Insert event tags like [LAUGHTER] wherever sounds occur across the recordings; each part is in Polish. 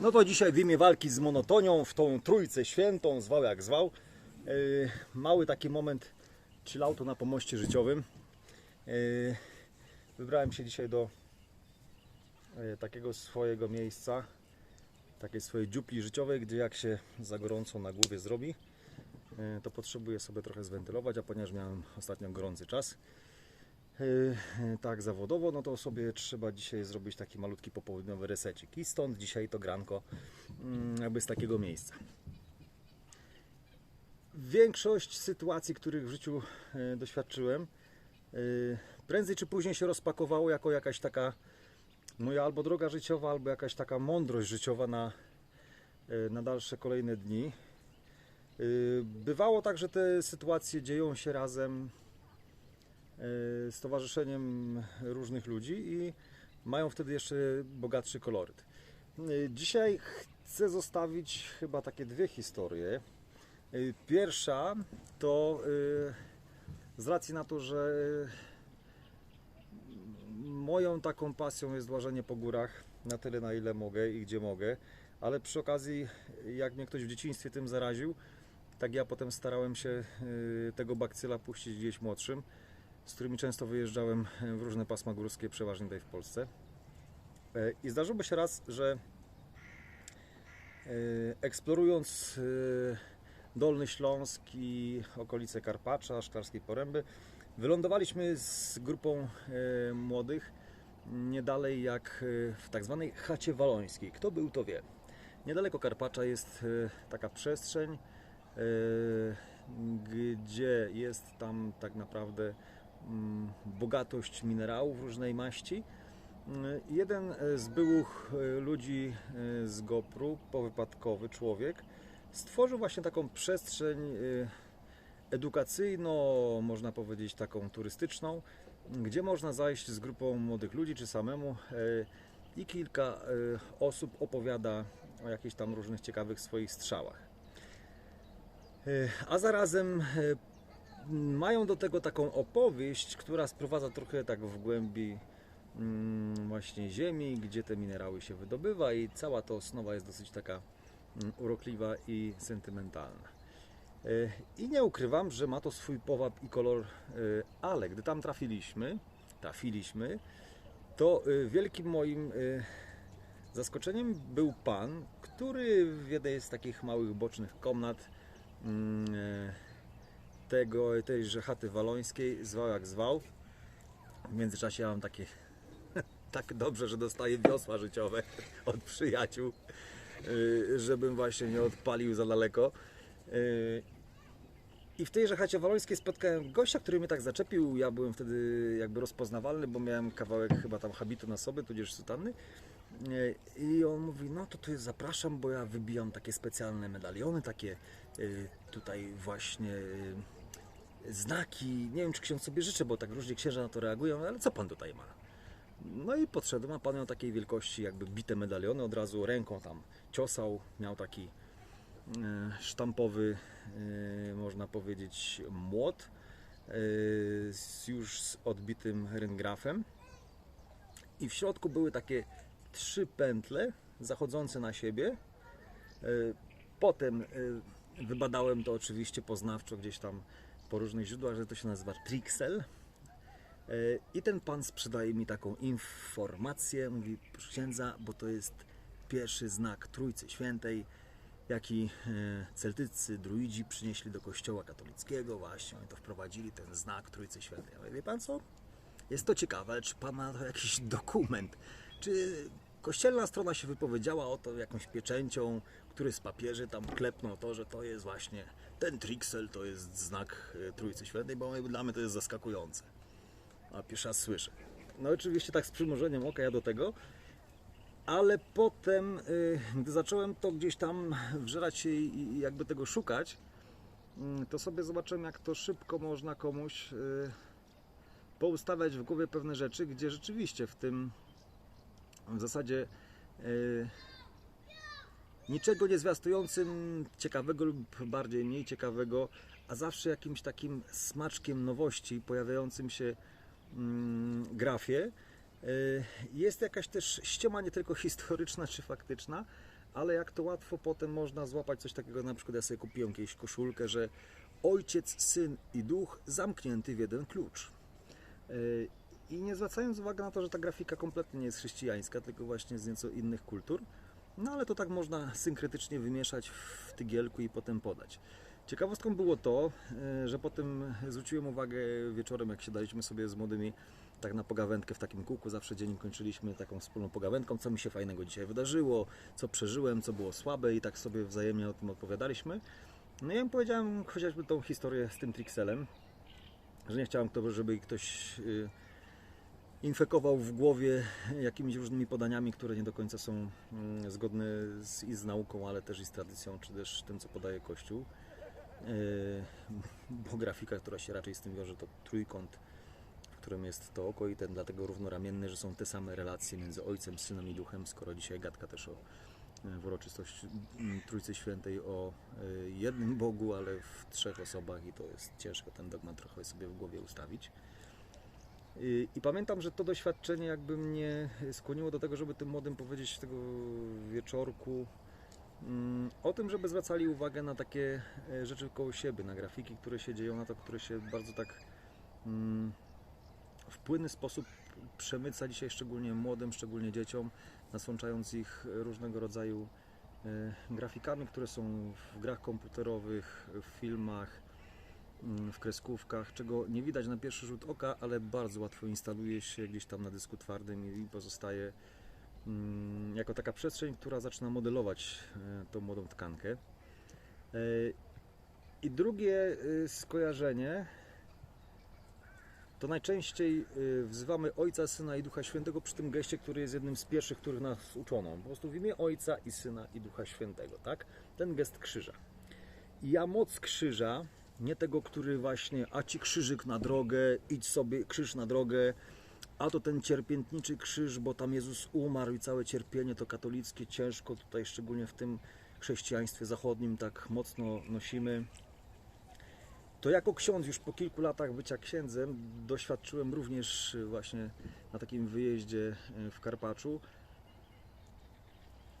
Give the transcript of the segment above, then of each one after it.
No to dzisiaj w imię walki z monotonią, w tą trójcę świętą, zwał jak zwał, yy, mały taki moment chilloutu na pomoście życiowym. Yy, wybrałem się dzisiaj do yy, takiego swojego miejsca, takiej swojej dziupli życiowej, gdzie jak się za gorąco na głowie zrobi, to potrzebuję sobie trochę zwentylować, a ponieważ miałem ostatnio gorący czas, tak zawodowo, no to sobie trzeba dzisiaj zrobić taki malutki popołudniowy resecik. I stąd dzisiaj to granko mm, jakby z takiego miejsca. Większość sytuacji, których w życiu e, doświadczyłem, e, prędzej czy później się rozpakowało jako jakaś taka moja albo droga życiowa, albo jakaś taka mądrość życiowa na, e, na dalsze kolejne dni. E, Bywało tak, że te sytuacje dzieją się razem e, z towarzyszeniem różnych ludzi i mają wtedy jeszcze bogatszy koloryt. E, Dzisiaj chcę zostawić chyba takie dwie historie. E, Pierwsza to z racji na to, że moją taką pasją jest łażenie po górach na tyle na ile mogę i gdzie mogę, ale przy okazji jak mnie ktoś w dzieciństwie tym zaraził, tak ja potem starałem się tego bakcyla puścić gdzieś młodszym z którymi często wyjeżdżałem w różne pasma górskie, przeważnie tutaj w Polsce. E, I zdarzyło się raz, że e, eksplorując e, Dolny Śląsk i okolice Karpacza, Szklarskiej Poręby, wylądowaliśmy z grupą e, młodych nie dalej jak e, w tak zwanej chacie walońskiej. Kto był, to wie. Niedaleko Karpacza jest e, taka przestrzeń, e, gdzie jest tam tak naprawdę bogatość minerałów różnej maści. Mm, Jeden z byłych e, ludzi e, z Gopru, powypadkowy człowiek, stworzył właśnie taką przestrzeń e, edukacyjno, można powiedzieć taką turystyczną, gdzie można zajść z grupą młodych ludzi czy samemu e, i kilka e, osób opowiada o jakichś tam różnych ciekawych swoich strzałach. E, A zarazem e, mają do tego taką opowieść, która sprowadza trochę tak w głębi mm, właśnie ziemi, gdzie te minerały się wydobywa i cała ta osnowa jest dosyć taka mm, urokliwa i sentymentalna. E, I nie ukrywam, że ma to swój powab i kolor, e, ale gdy tam trafiliśmy, trafiliśmy, to e, wielkim moim zaskoczeniem był pan, który w jednej z takich małych bocznych komnat mm, tego, tejże chaty walońskiej zwał jak zwał. W międzyczasie ja mam takie [LAUGHS] tak dobrze, że dostaję wiosła życiowe [LAUGHS] od przyjaciół, y, żebym właśnie nie odpalił za daleko. Y, I w tejże chacie walońskiej spotkałem gościa, który mnie tak zaczepił. Ja byłem wtedy jakby rozpoznawalny, bo miałem kawałek chyba tam habitu na sobie, tudzież sutanny. Y, I on mówi, no to tu zapraszam, bo ja wybijam takie specjalne medaliony, takie tutaj właśnie znaki. Nie wiem, czy ksiądz sobie życzy, bo tak różnie księża na to reagują, ale co pan tutaj ma? No i podszedłem, a pan miał takiej wielkości jakby bite medaliony, od razu ręką tam ciosał, miał taki e, sztampowy, e, można powiedzieć, młot e, już z odbitym ryngrafem i w środku były takie trzy pętle zachodzące na siebie. Potem wybadałem to oczywiście poznawczo gdzieś tam po różnych źródłach, że to się nazywa Trixel. E, I ten pan sprzedaje mi taką informację, mówi proszę księdza, bo to jest pierwszy znak Trójcy Świętej, jaki e, Celtycy, druidzi przynieśli do kościoła katolickiego, właśnie oni to wprowadzili, ten znak Trójcy Świętej. Ja mówię, wie pan co? Jest to ciekawe, ale czy pan ma jakiś dokument? Czy kościelna strona się wypowiedziała o to jakąś pieczęcią, który z papieży tam klepnął to, że to jest właśnie ten Trixel, to jest znak e, Trójcy Świętej, bo dla mnie to jest zaskakujące. A pierwszy raz słyszę. No oczywiście tak z przymrużeniem oka ja do tego, ale potem, y, gdy zacząłem to gdzieś tam wżerać się i jakby tego szukać, mm, to sobie zobaczyłem, jak to szybko można komuś y, poustawiać w głowie pewne rzeczy, gdzie rzeczywiście w tym w zasadzie y, niczego nie zwiastującym ciekawego lub bardziej mniej ciekawego, a zawsze jakimś takim smaczkiem nowości pojawiającym się mm, grafie. y, Jest jakaś też ściema nie tylko historyczna czy faktyczna, ale jak to łatwo potem można złapać coś takiego, na przykład ja sobie kupiłem kiedyś koszulkę, że ojciec, syn i duch zamknięty w jeden klucz. I nie zwracając uwagi na to, że ta grafika kompletnie nie jest chrześcijańska, tylko właśnie z nieco innych kultur, no ale to tak można synkretycznie wymieszać w tygielku i potem podać. Ciekawostką było to, e, że potem zwróciłem uwagę wieczorem, jak siadaliśmy sobie z młodymi tak na pogawędkę w takim kółku, zawsze dzień kończyliśmy taką wspólną pogawędką, co mi się fajnego dzisiaj wydarzyło, co przeżyłem, co było słabe i tak sobie wzajemnie o tym odpowiadaliśmy. No i ja powiedziałem chociażby tą historię z tym Trixelem, że nie chciałem, żeby ktoś y, infekował w głowie jakimiś różnymi podaniami, które nie do końca są mm, zgodne z, i z nauką, ale też i z tradycją, czy też tym, co podaje Kościół. Yy, Bo grafika, która się raczej z tym wiąże, to trójkąt, w którym jest to oko i ten dlatego równoramienny, że są te same relacje między Ojcem, Synem i Duchem, skoro dzisiaj gadka też o e, w uroczystość mm, Trójcy Świętej o e, jednym Bogu, ale w trzech osobach i to jest ciężko ten dogmat trochę sobie w głowie ustawić. I, pamiętam, że to doświadczenie jakby mnie skłoniło do tego, żeby tym młodym powiedzieć tego wieczorku mm, o tym, żeby zwracali uwagę na takie e, rzeczy koło siebie, na grafiki, które się dzieją, na to, które się bardzo tak mm, w płynny sposób przemyca dzisiaj szczególnie młodym, szczególnie dzieciom, nasączając ich różnego rodzaju e, grafikami, które są w grach komputerowych, w filmach, w kreskówkach, czego nie widać na pierwszy rzut oka, ale bardzo łatwo instaluje się gdzieś tam na dysku twardym i pozostaje mm, jako taka przestrzeń, która zaczyna modelować e, tą młodą tkankę. E, I drugie e, skojarzenie to najczęściej wzywamy Ojca, Syna i Ducha Świętego przy tym geście, który jest jednym z pierwszych, których nas uczono. Po prostu w imię Ojca i Syna i Ducha Świętego, tak? Ten gest krzyża. I ja moc krzyża, nie tego, który właśnie, a ci krzyżyk na drogę, idź sobie, krzyż na drogę, a to ten cierpiętniczy krzyż, bo tam Jezus umarł i całe cierpienie to katolickie, ciężko tutaj, szczególnie w tym chrześcijaństwie zachodnim, tak mocno nosimy. To jako ksiądz już po kilku latach bycia księdzem doświadczyłem również właśnie na takim wyjeździe y, w Karpaczu.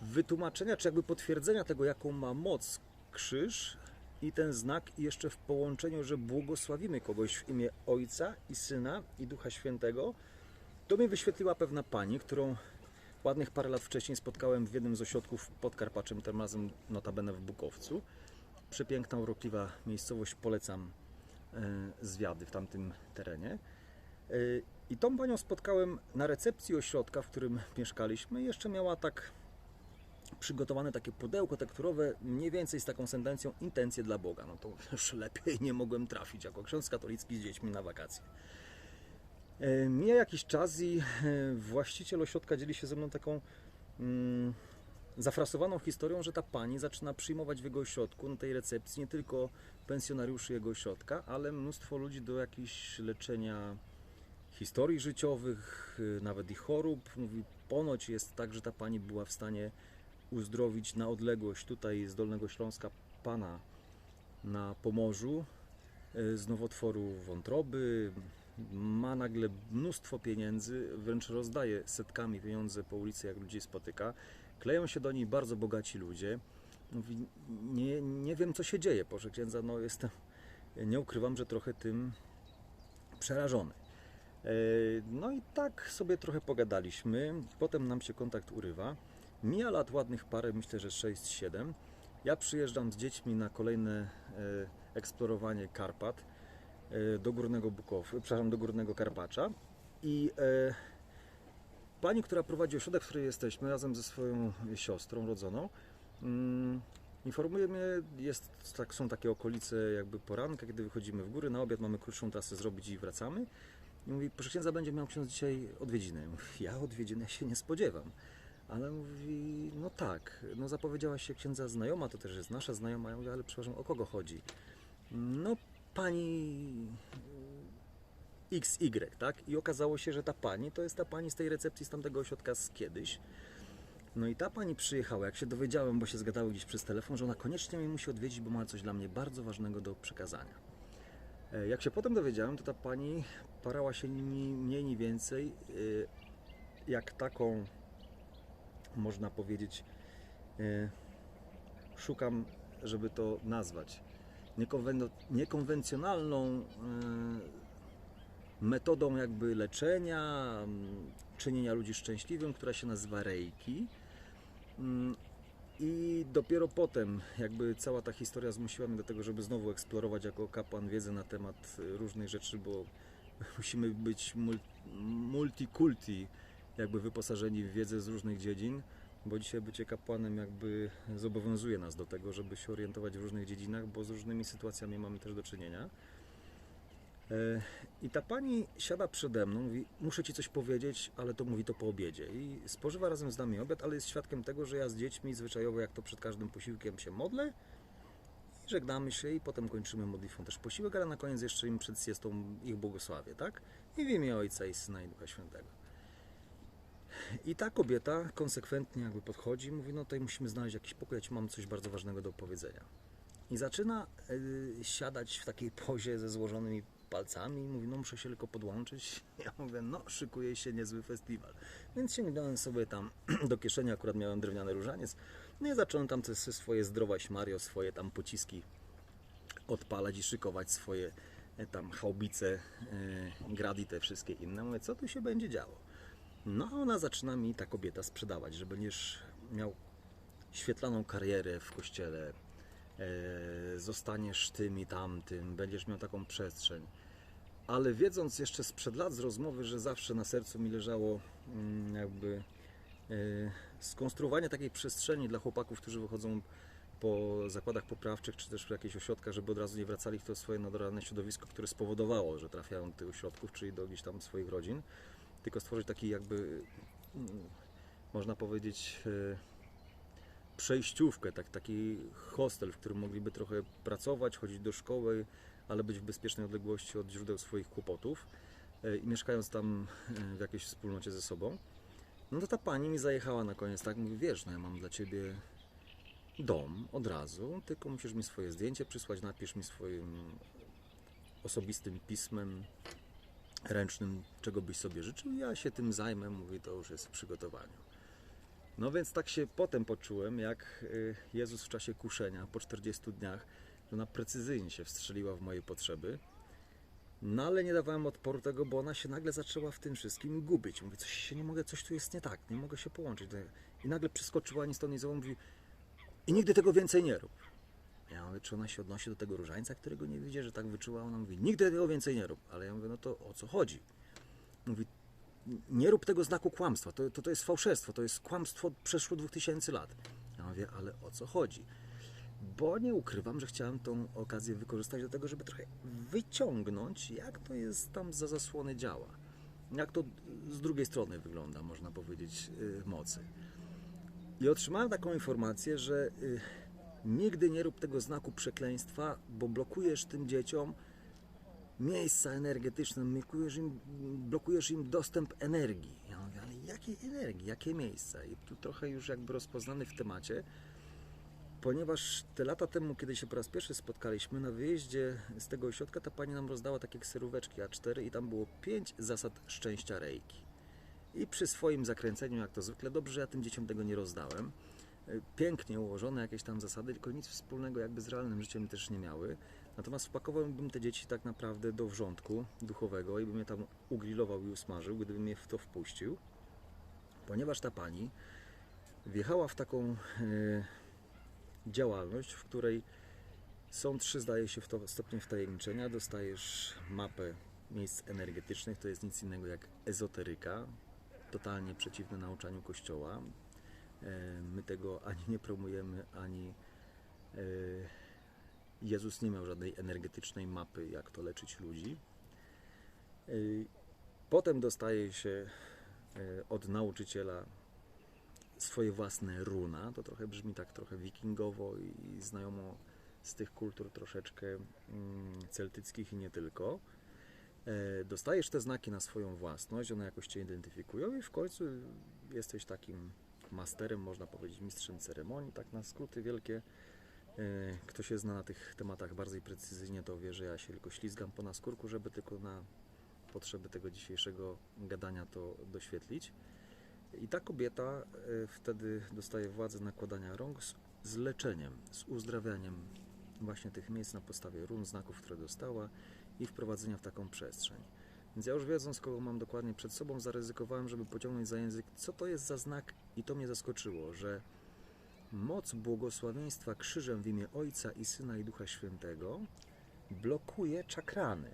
Wytłumaczenia, czy jakby potwierdzenia tego, jaką ma moc krzyż i ten znak jeszcze w połączeniu, że błogosławimy kogoś w imię Ojca i Syna i Ducha Świętego, to mi wyświetliła pewna pani, którą ładnych parę lat wcześniej spotkałem w jednym z ośrodków pod Karpaczem, tym razem notabene w Bukowcu przepiękna, urokliwa miejscowość. Polecam e, zwiady w tamtym terenie. E, I tą panią spotkałem na recepcji ośrodka, w którym mieszkaliśmy. Jeszcze miała tak przygotowane takie pudełko tekturowe, mniej więcej z taką sentencją intencje dla Boga. No to już lepiej nie mogłem trafić jako ksiądz katolicki z dziećmi na wakacje. E, Mija jakiś czas i e, właściciel ośrodka dzieli się ze mną taką mm, zafrasowaną historią, że ta pani zaczyna przyjmować w jego ośrodku, na tej recepcji, nie tylko pensjonariuszy jego ośrodka, ale mnóstwo ludzi do jakichś leczenia historii życiowych, y, nawet i chorób. Mówi, ponoć jest tak, że ta pani była w stanie uzdrowić na odległość tutaj z Dolnego Śląska pana na Pomorzu y, z nowotworu wątroby. Ma nagle mnóstwo pieniędzy, wręcz rozdaje setkami pieniądze po ulicy, jak ludzi spotyka. Kleją się do niej bardzo bogaci ludzie. Mówi, nie, nie wiem co się dzieje, proszę księdza, no jestem, nie ukrywam, że trochę tym przerażony. E, No i tak sobie trochę pogadaliśmy, potem nam się kontakt urywa. Mija lat ładnych parę, myślę, że 6-7. Ja przyjeżdżam z dziećmi na kolejne e, eksplorowanie Karpat e, do Górnego Bukow, przepraszam, do Górnego Karpacza i e, pani, która prowadzi ośrodek, w którym jesteśmy, razem ze swoją siostrą rodzoną, mm, informuje mnie, jest, tak, są takie okolice jakby poranka, kiedy wychodzimy w góry, na obiad mamy krótszą trasę zrobić i wracamy. I mówi, proszę księdza, będzie miał ksiądz dzisiaj odwiedziny. Mówi, ja odwiedziny się nie spodziewam. Ale mówi, no tak, no zapowiedziała się księdza znajoma, to też jest nasza znajoma. Ja mówię, ale przepraszam, o kogo chodzi? No pani XY, tak? I okazało się, że ta pani to jest ta pani z tej recepcji z tamtego ośrodka z kiedyś. No i ta pani przyjechała, jak się dowiedziałem, bo się zgadały gdzieś przez telefon, że ona koniecznie mnie musi odwiedzić, bo ma coś dla mnie bardzo ważnego do przekazania. E, Jak się potem dowiedziałem, to ta pani parała się ni mniej ni więcej y, jak taką, można powiedzieć, e, szukam, żeby to nazwać, niekonwen- niekonwencjonalną e, metodą jakby leczenia, czynienia ludzi szczęśliwym, która się nazywa reiki. Mm, I dopiero potem jakby cała ta historia zmusiła mnie do tego, żeby znowu eksplorować jako kapłan wiedzę na temat y, różnych rzeczy, bo [LAUGHS] musimy być mul- multikulti, jakby wyposażeni w wiedzę z różnych dziedzin, bo dzisiaj bycie kapłanem jakby zobowiązuje nas do tego, żeby się orientować w różnych dziedzinach, bo z różnymi sytuacjami mamy też do czynienia. E, I ta pani siada przede mną, mówi, muszę ci coś powiedzieć, ale to mówi to po obiedzie. I spożywa razem z nami obiad, ale jest świadkiem tego, że ja z dziećmi zwyczajowo, jak to przed każdym posiłkiem się modlę, i żegnamy się i potem kończymy modlitwą też posiłek, ale na koniec jeszcze im przed siestą ich błogosławię, tak? I w imię Ojca i Syna i Ducha Świętego. I ta kobieta konsekwentnie jakby podchodzi mówi, no tutaj musimy znaleźć jakiś pokój, ja mam coś bardzo ważnego do powiedzenia. I zaczyna y, siadać w takiej pozie ze złożonymi palcami i mówi, no muszę się tylko podłączyć. [LAUGHS] Ja mówię, no szykuje się niezły festiwal. Więc sięgnąłem sobie tam [CLEARS THROAT] do kieszeni, akurat miałem drewniany różaniec. No i zacząłem tam te swoje zdrowaś Mario, swoje tam pociski odpalać i szykować swoje e, tam chałbice, e, grady, te wszystkie inne. Mówię, co tu się będzie działo? No a ona zaczyna mi, ta kobieta, sprzedawać, że będziesz miał świetlaną karierę w kościele, e, zostaniesz tym i tamtym, będziesz miał taką przestrzeń. Ale wiedząc jeszcze sprzed lat z rozmowy, że zawsze na sercu mi leżało mm, jakby e, skonstruowanie takiej przestrzeni dla chłopaków, którzy wychodzą po zakładach poprawczych, czy też w jakichś ośrodkach, żeby od razu nie wracali w to swoje naturalne środowisko, które spowodowało, że trafiają do tych ośrodków, czyli do gdzieś tam swoich rodzin, tylko stworzyć taki jakby, mm, można powiedzieć, e, przejściówkę, tak, taki hostel, w którym mogliby trochę pracować, chodzić do szkoły, ale być w bezpiecznej odległości od źródeł swoich kłopotów e, i mieszkając tam e, w jakiejś wspólnocie ze sobą. No to ta pani mi zajechała na koniec, tak, mówi, wiesz, no ja mam dla ciebie dom od razu, tylko musisz mi swoje zdjęcie przysłać, napisz mi swoim osobistym pismem ręcznym, czego byś sobie życzył, ja się tym zajmę, mówi, to już jest w przygotowaniu. No więc tak się potem poczułem, jak y, Jezus w czasie kuszenia po 40 dniach, że ona precyzyjnie się wstrzeliła w moje potrzeby. No ale nie dawałem odporu tego, bo ona się nagle zaczęła w tym wszystkim gubić. Mówię, coś się nie mogę, coś tu jest nie tak, nie mogę się połączyć. I nagle przeskoczyła ni stąd, ni mówi i nigdy tego więcej nie rób. Ja mówię, czy ona się odnosi do tego różańca, którego nie widzi, że tak wyczuła? Ona mówi, nigdy tego więcej nie rób. Ale ja mówię, no to o co chodzi? Mówi, nie rób tego znaku kłamstwa, to, to, to jest fałszerstwo, to jest kłamstwo przeszło 2000 lat. Ja mówię, ale o co chodzi? Bo nie ukrywam, że chciałem tą okazję wykorzystać do tego, żeby trochę wyciągnąć, jak to jest tam za zasłony działa. Jak to z drugiej strony wygląda, można powiedzieć, yy, mocy. I otrzymałem taką informację, że y, nigdy nie rób tego znaku przekleństwa, bo blokujesz tym dzieciom miejsca energetyczne, blokujesz im, blokujesz im dostęp energii. Ja mówię, ale jakiej energii, jakie miejsca? I tu trochę już jakby rozpoznany w temacie, ponieważ te lata temu, kiedy się po raz pierwszy spotkaliśmy na wyjeździe z tego ośrodka, ta pani nam rozdała takie kseróweczki A4 i tam było pięć zasad szczęścia rejki. I przy swoim zakręceniu, jak to zwykle, dobrze, ja tym dzieciom tego nie rozdałem. Pięknie ułożone jakieś tam zasady, tylko nic wspólnego jakby z realnym życiem też nie miały. Natomiast wpakowałbym te dzieci tak naprawdę do wrzątku duchowego i bym je tam ugrillował i usmażył, gdybym je w to wpuścił. Ponieważ ta pani wjechała w taką e, działalność, w której są trzy, zdaje się, w to, stopnie wtajemniczenia. Dostajesz mapę miejsc energetycznych, to jest nic innego jak ezoteryka, totalnie przeciwne nauczaniu Kościoła. E, My tego ani nie promujemy, ani e, Jezus nie miał żadnej energetycznej mapy, jak to leczyć ludzi. E, Potem dostaje się od nauczyciela swoje własne runa. To trochę brzmi tak trochę wikingowo i znajomo z tych kultur troszeczkę mm, celtyckich i nie tylko. Dostajesz te znaki na swoją własność, one jakoś Cię identyfikują i w końcu jesteś takim masterem, można powiedzieć, mistrzem ceremonii, tak na skróty wielkie. E, Kto się zna na tych tematach bardziej precyzyjnie, to wie, że ja się tylko ślizgam po naskórku, żeby tylko na potrzeby tego dzisiejszego gadania to doświetlić. I ta kobieta e, wtedy dostaje władzę nakładania rąk z, z leczeniem, z uzdrawianiem właśnie tych miejsc na podstawie run, znaków, które dostała i wprowadzenia w taką przestrzeń. Więc ja już wiedząc, kogo mam dokładnie przed sobą, zaryzykowałem, żeby pociągnąć za język, co to jest za znak i to mnie zaskoczyło, że moc błogosławieństwa krzyżem w imię Ojca i Syna i Ducha Świętego blokuje czakrany.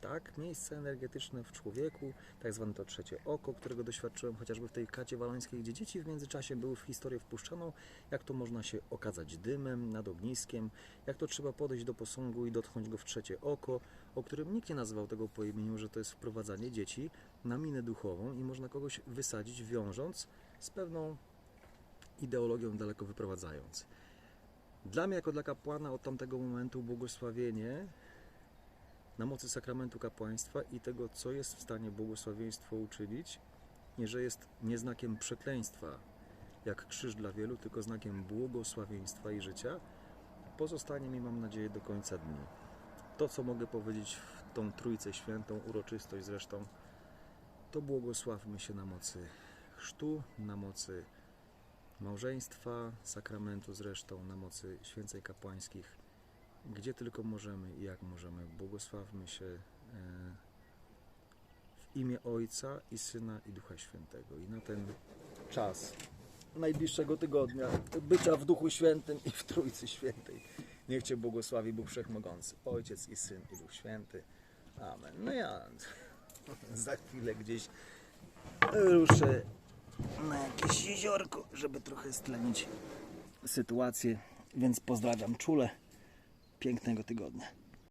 Tak, miejsce energetyczne w człowieku, tak zwane to trzecie oko, którego doświadczyłem chociażby w tej kacie walońskiej, gdzie dzieci w międzyczasie były w historię wpuszczoną, jak to można się okazać dymem nad ogniskiem, jak to trzeba podejść do posągu i dotknąć go w trzecie oko, o którym nikt nie nazywał tego po imieniu, że to jest wprowadzanie dzieci na minę duchową i można kogoś wysadzić wiążąc z pewną ideologią daleko wyprowadzając. Dla mnie, jako dla kapłana, od tamtego momentu błogosławienie na mocy sakramentu kapłaństwa i tego, co jest w stanie błogosławieństwo uczynić, nie że jest nie znakiem przekleństwa, jak krzyż dla wielu, tylko znakiem błogosławieństwa i życia, pozostanie mi, mam nadzieję, do końca dni. To, co mogę powiedzieć w tą Trójcę Świętą, uroczystość zresztą, to błogosławmy się na mocy chrztu, na mocy małżeństwa, sakramentu zresztą, na mocy święceń kapłańskich, gdzie tylko możemy i jak możemy. Błogosławmy się e, w imię Ojca i Syna i Ducha Świętego. I na ten czas najbliższego tygodnia bycia w Duchu Świętym i w Trójcy Świętej. Niech Cię błogosławi Bóg Wszechmogący, Ojciec i Syn i Duch Święty. Amen. No ja [LAUGHS] za chwilę gdzieś ruszę na jakieś jeziorko, żeby trochę stlenić sytuację. Więc pozdrawiam czule. Pięknego tygodnia.